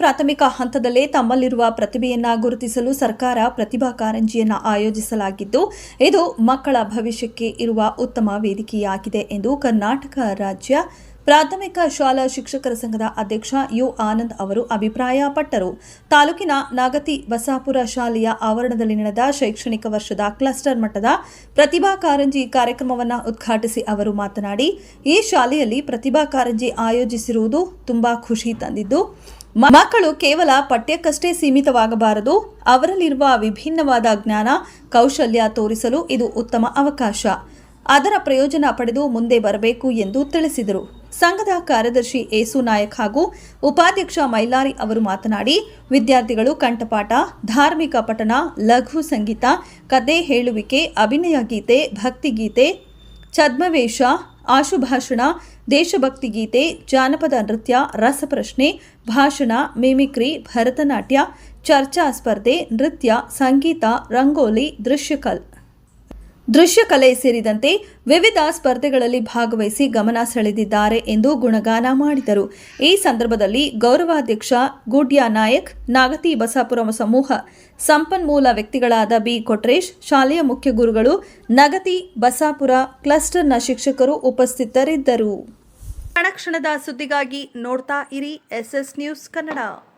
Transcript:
ಪ್ರಾಥಮಿಕ ಹಂತದಲ್ಲೇ ತಮ್ಮಲ್ಲಿರುವ ಪ್ರತಿಭೆಯನ್ನ ಗುರುತಿಸಲು ಸರ್ಕಾರ ಪ್ರತಿಭಾ ಕಾರಂಜಿಯನ್ನ ಆಯೋಜಿಸಲಾಗಿದ್ದು, ಇದು ಮಕ್ಕಳ ಭವಿಷ್ಯಕ್ಕೆ ಇರುವ ಉತ್ತಮ ವೇದಿಕೆಯಾಗಿದೆ ಎಂದು ಕರ್ನಾಟಕ ರಾಜ್ಯ ಪ್ರಾಥಮಿಕ ಶಾಲಾ ಶಿಕ್ಷಕರ ಸಂಘದ ಅಧ್ಯಕ್ಷ ಯು ಆನಂದ್ ಅವರು ಅಭಿಪ್ರಾಯಪಟ್ಟರು. ತಾಲೂಕಿನ ನಾಗತಿ ಬಸಾಪುರ ಶಾಲೆಯ ಆವರಣದಲ್ಲಿ ನಡೆದ ಶೈಕ್ಷಣಿಕ ವರ್ಷದ ಕ್ಲಸ್ಟರ್ ಮಟ್ಟದ ಪ್ರತಿಭಾ ಕಾರಂಜಿ ಕಾರ್ಯಕ್ರಮವನ್ನು ಉದ್ಘಾಟಿಸಿ ಅವರು ಮಾತನಾಡಿ, ಈ ಶಾಲೆಯಲ್ಲಿ ಪ್ರತಿಭಾ ಕಾರಂಜಿ ಆಯೋಜಿಸಿರುವುದು ತುಂಬಾ ಖುಷಿ ತಂದಿದ್ದು ಮಕ್ಕಳು ಕೇವಲ ಪಠ್ಯಕ್ಕಷ್ಟೇ ಸೀಮಿತವಾಗಬಾರದು. ಅವರಲ್ಲಿರುವ ವಿಭಿನ್ನವಾದ ಜ್ಞಾನ, ಕೌಶಲ್ಯ ತೋರಿಸಲು ಇದು ಉತ್ತಮ ಅವಕಾಶ. ಅದರ ಪ್ರಯೋಜನ ಪಡೆದು ಮುಂದೆ ಬರಬೇಕು ಎಂದು ತಿಳಿಸಿದರು. ಸಂಘದ ಕಾರ್ಯದರ್ಶಿ ಏಸು ನಾಯಕ್ ಹಾಗೂ ಉಪಾಧ್ಯಕ್ಷ ಮೈಲಾರಿ ಅವರು ಮಾತನಾಡಿ, ವಿದ್ಯಾರ್ಥಿಗಳು ಕಂಠಪಾಠ, ಧಾರ್ಮಿಕ ಪಠಣ, ಲಘು ಸಂಗೀತ ಕತೆ ಹೇಳುವಿಕೆ, ಅಭಿನಯ ಗೀತೆ ಭಕ್ತಿಗೀತೆ ಛದ್ಮವೇಷ ಆಶುಭಾಷಣ, ದೇಶಭಕ್ತಿ ಗೀತೆ, ಜಾನಪದ ನೃತ್ಯ, ರಸಪ್ರಶ್ನೆ, ಭಾಷಣ, ಮಿಮಿಕ್ರಿ, ಭರತನಾಟ್ಯ, ಚರ್ಚಾ ಸ್ಪರ್ಧೆ, ನೃತ್ಯ, ಸಂಗೀತ, ರಂಗೋಲಿ, ದೃಶ್ಯಕಲ್. ದೃಶ್ಯಕಲೆ ಸೇರಿದಂತೆ ವಿವಿಧ ಸ್ಪರ್ಧೆಗಳಲ್ಲಿ ಭಾಗವಹಿಸಿ ಗಮನ ಸೆಳೆದಿದ್ದಾರೆ ಎಂದು ಗುಣಗಾನ ಮಾಡಿದರು. ಈ ಸಂದರ್ಭದಲ್ಲಿ ಗೌರವಾಧ್ಯಕ್ಷ ಗೂಡ್ಯಾ ನಾಯಕ್, ನಾಗತಿ ಬಸಾಪುರ ಸಮೂಹ ಸಂಪನ್ಮೂಲ ವ್ಯಕ್ತಿಗಳಾದ ಬಿ. ಕೊಟ್ರೇಶ್, ಶಾಲೆಯ ಮುಖ್ಯ ಗುರುಗಳು, ನಗತಿ ಬಸಾಪುರ ಕ್ಲಸ್ಟರ್ನ ಶಿಕ್ಷಕರು ಉಪಸ್ಥಿತರಿದ್ದರು. ಕ್ಷಣಕ್ಷಣದ ಸುದ್ದಿಗಾಗಿ ನೋಡ್ತಾ ಇರಿ ಎಸ್ಎಸ್ ನ್ಯೂಸ್ ಕನ್ನಡ.